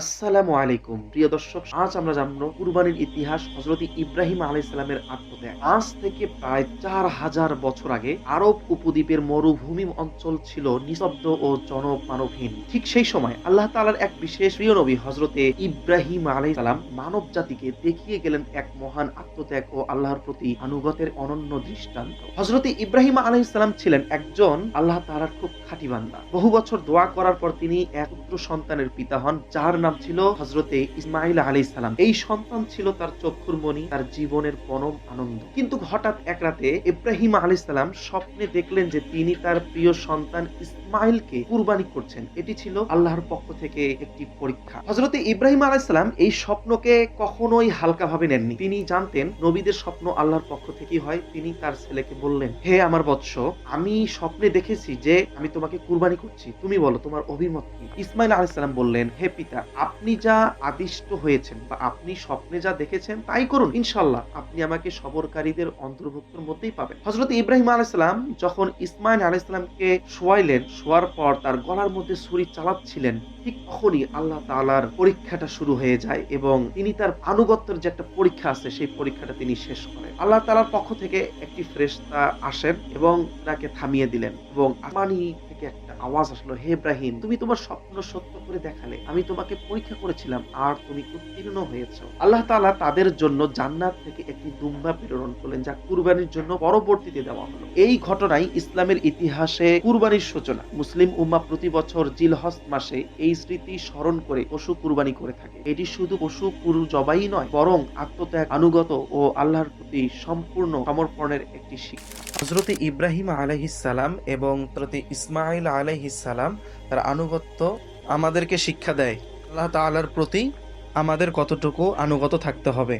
আসসালামু আলাইকুম। প্রিয় দর্শক, আজ আমরা জানব কুরবানির ইতিহাস হজরত ইব্রাহিম আলাইসালামের আত্মত্যাগ। আজ থেকে প্রায় চার হাজার বছর আগে আরব উপদ্বীপের মরুভূমি অঞ্চল ছিল নিস্তব্ধ ও জনমানবহীন। ঠিক সেই সময় আল্লাহ তাআলার এক বিশেষ প্রিয় নবী হজরতে ইব্রাহিম আলাইসালাম মানব জাতিকে দেখিয়ে গেলেন এক মহান আত্মত্যাগ ও আল্লাহর প্রতি আনুগতের অনন্য দৃষ্টান্ত। হজরতে ইব্রাহিম আলাইসালাম ছিলেন একজন আল্লাহ তাআলার খুব খাঁটি বান্দা। বহু বছর দোয়া করার পর তিনি এক পুত্র সন্তানের পিতা হন, যার নাম ছিল হজরতে ইসমাইল আলী সালাম। এই সন্তান ছিল তার চক্ষুর মণি, তার জীবনের পরম আনন্দ। কিন্তু হঠাৎ এক রাতে ইব্রাহিম আলী সালাম স্বপ্নে দেখলেন যে তিনি তার প্রিয় সন্তান ইসমাইলকে কুরবানি করছেন। এটি ছিল আল্লাহর পক্ষ থেকে একটি পরীক্ষা। হজরতে ইব্রাহিম আলাইসালাম এই স্বপ্নকে কখনোই হালকাভাবে নেননি। তিনি জানতেন নবীদের স্বপ্ন আল্লাহর পক্ষ থেকেই হয়। তিনি তার ছেলেকে বললেন, হে আমার বৎস, আমি স্বপ্নে দেখেছি যে আমি তোমাকে কুরবানি করছি। তুমি বলো, তোমার অভিমত কি? ইসমাইল আলাইসালাম বললেন, হে পিতা আপনি যা আদিষ্ট হয়েছেন বা আপনি স্বপ্নে যা দেখেছেন, তাই করুন। ইনশাল্লাহ আপনি আমাকে সবরকারীদের অন্তর্ভুক্তর মধ্যেই পাবেন। হজরত ইব্রাহিম আলাইসালাম যখন ইসমাইল আলাইসালামকে শোয়াইলেন, শোয়ার পর তার গলার মধ্যে ছুরি চালাচ্ছিলেন, ঠিক তখনই আল্লাহ তাআলার পরীক্ষাটা শুরু হয়ে যায় এবং তিনি তার আনুগত্যের যে একটা পরীক্ষা আছে, সেই পরীক্ষাটা তিনি শেষ করেন। আল্লাহ তালার পক্ষ থেকে একটি ফেরেশতা আসেন এবং তাকে থামিয়ে দিলেন এবং আসমানি থেকে একটা আওয়াজ আসলো, হে ইব্রাহিম, তুমি তোমার স্বপ্ন সত্য করে দেখালে। আমি তোমাকে পরীক্ষা করেছিলাম, আর তুমি উত্তীর্ণ হয়েছ। আল্লাহ তাআলা তাদের জন্য জান্নাত থেকে একটি দুম্বা প্রেরণ করলেন, যা কুরবানির জন্য পরবর্তীতে দেওয়া হলো। এই ঘটনাই ইসলামের ইতিহাসে কুরবানির সূচনা। মুসলিম উম্মা প্রতি বছর জিলহজ মাসে এই স্মৃতি স্মরণ করে পশু কুরবানি করে থাকে। এটি শুধু পশু কুরু জবাই নয়, বরং আত্মত্যাগ আনুগত ও আল্লাহর প্রতি সম্পূর্ণ সমর্পণের একটি শিক্ষা। হজরত ইব্রাহিম আলাইহিসালাম এবং হজরত ইসমাইল আলাইহিসালাম তার আনুগত্য আমাদেরকে শিক্ষা দেয়। আল্লাহ তালার প্রতি আমাদের কতটুকু আনুগত থাকতে হবে?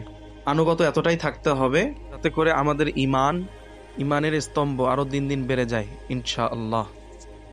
আনুগত এতটাই থাকতে হবে যাতে করে আমাদের ইমান ইমানের স্তম্ভ আরও দিন দিন বেড়ে যায়, ইনশাআল্লাহ।